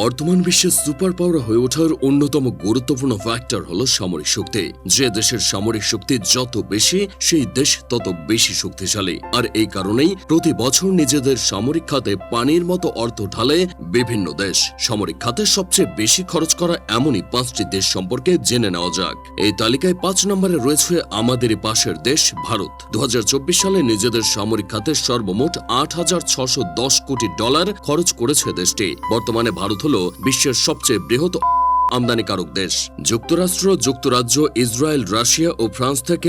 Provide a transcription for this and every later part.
বর্তমান বিশ্বে super power হয়ে ওঠার অন্যতম গুরুত্বপূর্ণ ফ্যাক্টর হল সামরিক শক্তি। যে দেশের সামরিক শক্তি যত বেশি, সেই দেশ তত বেশি শক্তিশালী। আর এই কারণেই প্রতি বছর নিজেদের সামরিক খাতে পানির মতো অর্থ ঢালে বিভিন্ন দেশ। সামরিক খাতে সবচেয়ে বেশি খরচ করা এমনই পাঁচটি দেশ সম্পর্কে জেনে নেওয়া যাক। এই তালিকায় পাঁচ নম্বরে রয়েছে আমাদেরই পাশের দেশ, ভারত। দু হাজার চব্বিশ সালে নিজেদের সামরিক খাতে সর্বমোট আট হাজার ছশো দশ কোটি ডলার খরচ করেছে দেশটি। বর্তমানে ভারত হল বিশ্বের সবচেয়ে বৃহৎ আমদানিকারক দেশ। যুক্তরাষ্ট্র, যুক্তরাজ্য, ইসরায়েল, রাশিয়া ও ফ্রান্স থেকে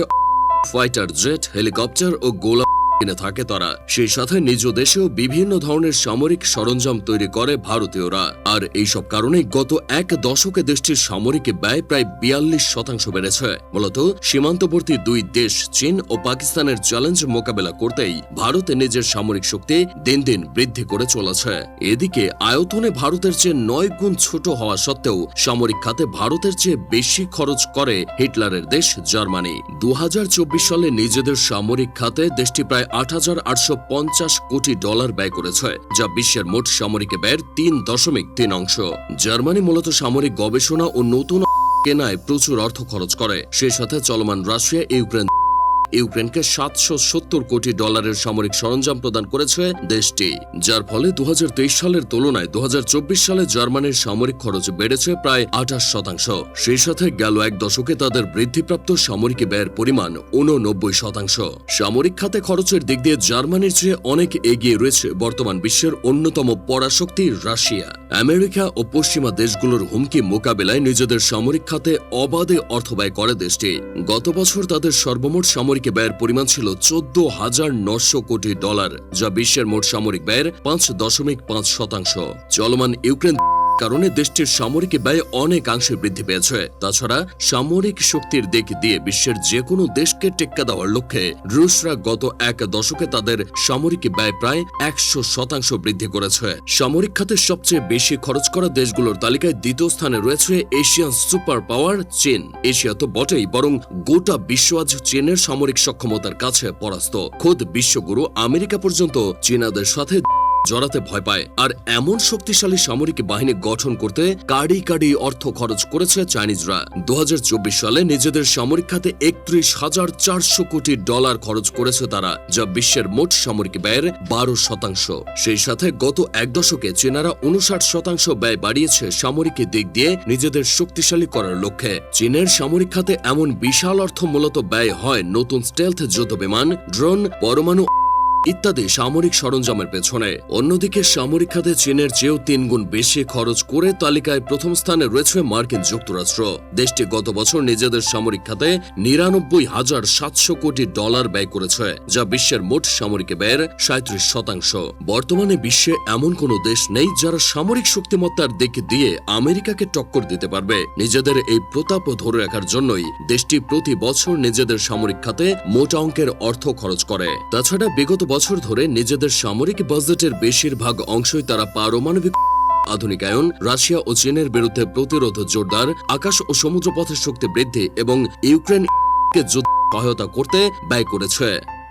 ফাইটার জেট, হেলিকপ্টার ও গোলা কিনে থাকে তারা। সেই সাথে নিজ দেশেও বিভিন্ন ধরনের সামরিক সরঞ্জাম তৈরি করে ভারতীয়রা। আর এইসব কারণে গত এক দশকে দেশটির সামরিক ব্যয় প্রায় বিয়াল্লিশ শতাংশ বেড়েছে। মূলত সীমান্তবর্তী দুই দেশ, চীন ও পাকিস্তানের চ্যালেঞ্জ মোকাবেলা করতেই ভারত নিজের সামরিক শক্তি দিন দিন বৃদ্ধি করে চলেছে। এদিকে আয়তনে ভারতের চেয়ে নয় গুণ ছোট হওয়া সত্ত্বেও সামরিক খাতে ভারতের চেয়ে বেশি খরচ করে হিটলারের দেশ জার্মানি। দু হাজার চব্বিশ সালে নিজেদের সামরিক খাতে দেশটি প্রায় আট হাজার আটশো পঞ্চাশ কোটি ডলার ব্যয় করেছে, যা বিশ্বের মোট সামরিক ব্যয়ের তিন দশমিক তিন অংশ। জার্মানি মূলত সামরিক গবেষণা ও নতুন কেনায় প্রচুর অর্থ খরচ করে। সেই সাথে চলমান রাশিয়া, ইউক্রেন ইউক্রেনকে সাতশো সত্তর কোটি ডলারের সামরিক সরঞ্জাম প্রদান করেছে দেশটি। যার ফলে দু হাজার তেইশ সালের তুলনায় দু হাজার চব্বিশ সালে জার্মানির সামরিক খরচ বেড়েছে প্রায় আঠাশ শতাংশ। সেই সাথে গেল এক দশকে তাদের বৃদ্ধিপ্রাপ্ত সামরিক ব্যয়ের পরিমাণ উননব্বই শতাংশ। সামরিক খাতে খরচের দিক দিয়ে জার্মানির চেয়ে অনেক এগিয়ে রয়েছে বর্তমান বিশ্বের অন্যতম পরাশক্তি রাশিয়া। আমেরিকা ও পশ্চিমা দেশগুলোর হুমকি মোকাবেলায় নিজেদের সামরিক খাতে অবাধে অর্থ ব্যয় করে দেশটি। গত বছর তাদের সর্বমোট সামরিক ব্যয়ের পরিমাণ ছিল চোদ্দ হাজার নশো কোটি ডলার, যা বিশ্বের মোট সামরিক ব্যয়ের পাঁচ দশমিক পাঁচ শতাংশ। চলমান ইউক্রেন কারণে দেশটির সামরিক ব্যয় অনেকাংশে বৃদ্ধি পেয়েছে। তাছাড়া সামরিক শক্তির দিক দিয়ে বিশ্বের যে কোনো দেশকে টেক্কা দেওয়ার লক্ষ্যে রুশরা গত এক দশকে তাদের সামরিক ব্যয় প্রায় একশো শতাংশ বৃদ্ধি করেছে। সামরিক খাতে সবচেয়ে বেশি খরচ করা দেশগুলোর তালিকায় দ্বিতীয় স্থানে রয়েছে এশিয়ান সুপার পাওয়ার চীন। এশিয়া তো বটেই, বরং গোটা বিশ্ব আজ চীনের সামরিক সক্ষমতার কাছে পরাস্ত। খোদ বিশ্বগুরু আমেরিকা পর্যন্ত চীনাদের সাথে জড়াতে ভয় পায়। আর এমন শক্তিশালী সামরিক বাহিনী গঠন করতে কাড়ি কাড়ি অর্থ খরচ করেছে চাইনিজরা। দু সালে নিজেদের সামরিক খাতে একত্রিশ হাজার চারশো কোটি ডলার খরচ করেছে তারা, যা বিশ্বের মোট সামরিক ব্যয়ের বারো শতাংশ। সেই সাথে গত এক দশকে চীনারা উনষাট শতাংশ ব্যয় বাড়িয়েছে সামরিক দিক দিয়ে নিজেদের শক্তিশালী করার লক্ষ্যে। চীনের সামরিক খাতে এমন বিশাল অর্থ মূলত ব্যয় হয় নতুন স্টেলথ যুদ্ধ বিমান ড্রোন, পরমাণু ইত্যাদি সামরিক সরঞ্জামের পেছনে। অন্যদিকে সামরিক খাতে চীনের চেয়েও তিনগুণ বেশি খরচ করে তালিকায় প্রথম স্থানে রয়েছে মার্কিন যুক্তরাষ্ট্র। দেশটি গত বছর নিজেদের সামরিক খাতে নিরানব্বই হাজার সাতশো কোটি ডলার ব্যয় করেছে, যা বিশ্বের মোট সামরিক ব্যয়ের সাঁত্রিশ শতাংশ। বর্তমানে বিশ্বে এমন কোনো দেশ নেই যারা সামরিক শক্তিমত্তার দিক দিয়ে আমেরিকাকে টক্কর দিতে পারবে। নিজেদের এই প্রতাপ ধরে রাখার জন্যই দেশটি প্রতি বছর নিজেদের সামরিক খাতে মোটা অঙ্কের অর্থ খরচ করে। তাছাড়া বিগত বছর ধরে নিজেদের সামরিক বাজেটের বেশিরভাগ অংশই তারা পারমাণবিক আধুনিকায়ন, রাশিয়া ও চীনের বিরুদ্ধে প্রতিরোধ জোরদার, আকাশ ও সমুদ্রপথের শক্তি বৃদ্ধি এবং ইউক্রেন যুদ্ধ সহায়তা করতে ব্যয় করেছে।